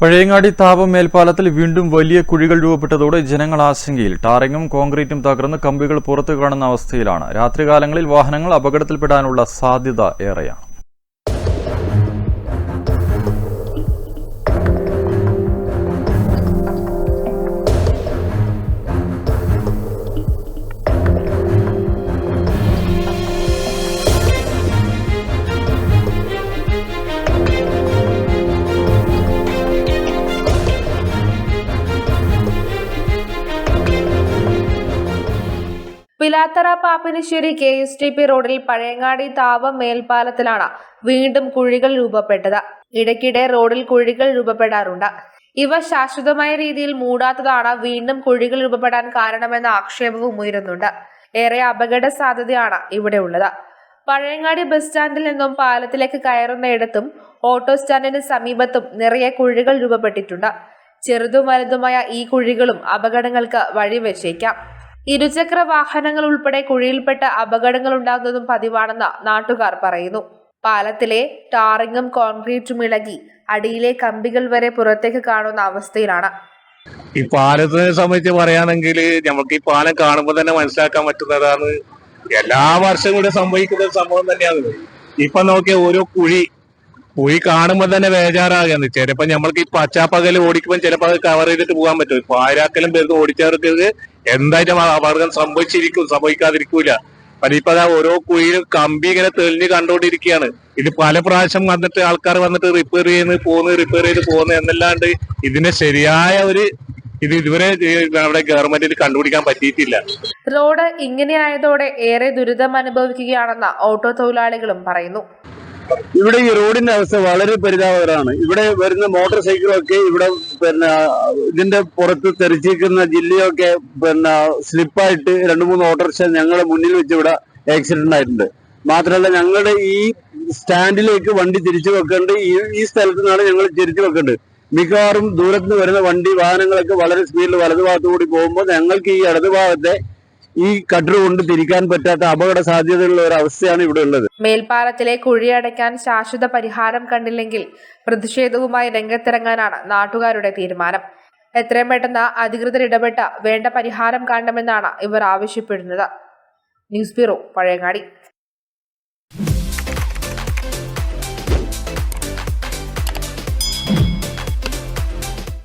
പഴയങ്ങാടി താപം മേൽപ്പാലത്തിൽ വീണ്ടും വലിയ കുഴികൾ രൂപപ്പെട്ടതോടെ ജനങ്ങൾ ആശങ്കയിൽ. ടാറിങ്ങും കോൺക്രീറ്റും തകർന്ന് കമ്പികൾ പുറത്തു കാണുന്ന അവസ്ഥയിലാണ്. രാത്രികാലങ്ങളിൽ വാഹനങ്ങൾ അപകടത്തിൽപ്പെടാനുള്ള സാധ്യത ഏറെയാണ്. Pilathara Pappinissery K S T P റോഡിൽ പഴയങ്ങാടി താവം മേൽപ്പാലത്തിലാണ് വീണ്ടും കുഴികൾ രൂപപ്പെട്ടത്. ഇടയ്ക്കിടെ റോഡിൽ കുഴികൾ രൂപപ്പെടാറുണ്ട്. ഇവ ശാശ്വതമായ രീതിയിൽ മൂടാത്തതാണ് വീണ്ടും കുഴികൾ രൂപപ്പെടാൻ കാരണമെന്ന ആക്ഷേപവും ഉയരുന്നുണ്ട്. ഏറെ അപകട സാധ്യതയാണ് ഇവിടെ ഉള്ളത്. പഴയങ്ങാടി ബസ് സ്റ്റാൻഡിൽ നിന്നും പാലത്തിലേക്ക് കയറുന്ന കയറുന്നയിടത്തും ഓട്ടോ സ്റ്റാൻഡിന് സമീപത്തും നിറയെ കുഴികൾ രൂപപ്പെട്ടിട്ടുണ്ട്. ചെറുതും വലുതുമായ ഈ കുഴികളും അപകടങ്ങൾക്ക് വഴിവെച്ചേക്കാം. ഇരുചക്ര വാഹനങ്ങൾ ഉൾപ്പെടെ കുഴിയിൽപ്പെട്ട അപകടങ്ങൾ ഉണ്ടാകുന്നതും പതിവാണെന്ന് നാട്ടുകാർ പറയുന്നു. പാലത്തിലെ ടാറിങ്ങും കോൺക്രീറ്റും ഇളകി അടിയിലെ കമ്പികൾ വരെ പുറത്തേക്ക് കാണുന്ന അവസ്ഥയിലാണ്. ഈ പാലത്തിനെ സംബന്ധിച്ച് പറയുകയാണെങ്കിൽ നമുക്ക് ഈ പാലം കാണുമ്പോൾ തന്നെ മനസ്സിലാക്കാൻ പറ്റുന്നതാണ് എല്ലാ വർഷവും കൂടെ സംഭവിക്കുന്ന ഒരു സംഭവം തന്നെയാണ്. ഇപ്പൊ നോക്കിയ ഓരോ കുഴി കുഴി കാണുമ്പോൾ തന്നെ ബേജാറാകുന്നു ചിലപ്പോ നമ്മൾക്ക് ഈ പച്ചാപ്പകൽ ഓടിക്കുമ്പോൾ ചിലപ്പോൾ അത് കവർ ചെയ്തിട്ട് പോകാൻ പറ്റും. ഇപ്പൊ ആരാക്കലും പേർക്ക് ഓടിച്ചവർക്ക് എന്തായിട്ടും ആ അപകടം സംഭവിച്ചിരിക്കും സംഭവിക്കാതിരിക്കൂല. അതിപ്പോ അതാ ഓരോ കുഴിയിലും കമ്പി ഇങ്ങനെ തെളിഞ്ഞ് കണ്ടുകൊണ്ടിരിക്കുകയാണ്. ഇത് പല പ്രാവശ്യം വന്നിട്ട് ആൾക്കാർ വന്നിട്ട് റിപ്പയർ ചെയ്യുന്നു പോകുന്നു റിപ്പയർ ചെയ്ത് പോകുന്നു എന്നല്ലാണ്ട് ഇതിന്റെ ശരിയായ ഒരു ഇത് ഇതുവരെ നമ്മുടെ ഗവൺമെന്റിന് കണ്ടുപിടിക്കാൻ പറ്റിയിട്ടില്ല. റോഡ് ഇങ്ങനെയായതോടെ ഏറെ ദുരിതം അനുഭവിക്കുകയാണെന്ന് ഓട്ടോ തൊഴിലാളികളും പറയുന്നു. ഇവിടെ ഈ റോഡിന്റെ അവസ്ഥ വളരെ പരിതാപകരമാണ്. ഇവിടെ വരുന്ന മോട്ടോർ സൈക്കിളൊക്കെ ഇവിടെ പിന്നെ ഇതിന്റെ പുറത്ത് തെറിച്ചിരിക്കുന്ന ജില്ലയൊക്കെ പിന്നെ സ്ലിപ്പായിട്ട് രണ്ട് മൂന്ന് ഓട്ടോറിക്ഷ ഞങ്ങളുടെ മുന്നിൽ വെച്ച് ഇവിടെ ആക്സിഡന്റ് ആയിട്ടുണ്ട് മാത്രമല്ല ഞങ്ങളുടെ ഈ സ്റ്റാൻഡിലേക്ക് വണ്ടി തിരിച്ചു വെക്കേണ്ടത് ഈ ഈ സ്ഥലത്ത് നിന്നാണ് ഞങ്ങൾ തിരിച്ചു വെക്കേണ്ടത്. മിക്കവാറും ദൂരത്ത് നിന്ന് വരുന്ന വണ്ടി വാഹനങ്ങളൊക്കെ വളരെ സ്പീഡിൽ വലതുഭാഗത്തു കൂടി പോകുമ്പോൾ ഞങ്ങൾക്ക് ഈ ഇടതുഭാഗത്തെ ഈ കട്ടർ കൊണ്ട് തിരിക്കാൻ പറ്റാത്ത അപകട സാധ്യതയുള്ള ഒരു അവസ്ഥയാണ് ഇവിടെ ഉള്ളത്. മേൽപ്പാലത്തിലെ കുഴിയടയ്ക്കാൻ ശാശ്വത പരിഹാരം കണ്ടില്ലെങ്കിൽ പ്രതിഷേധവുമായി രംഗത്തിറങ്ങാനാണ് നാട്ടുകാരുടെ തീരുമാനം. എത്രയും പെട്ടെന്ന് അധികൃതർ ഇടപെട്ട് വേണ്ട പരിഹാരം കാണണമെന്നാണ് ഇവർ ആവശ്യപ്പെടുന്നത്. News bureau Pazhayangadi.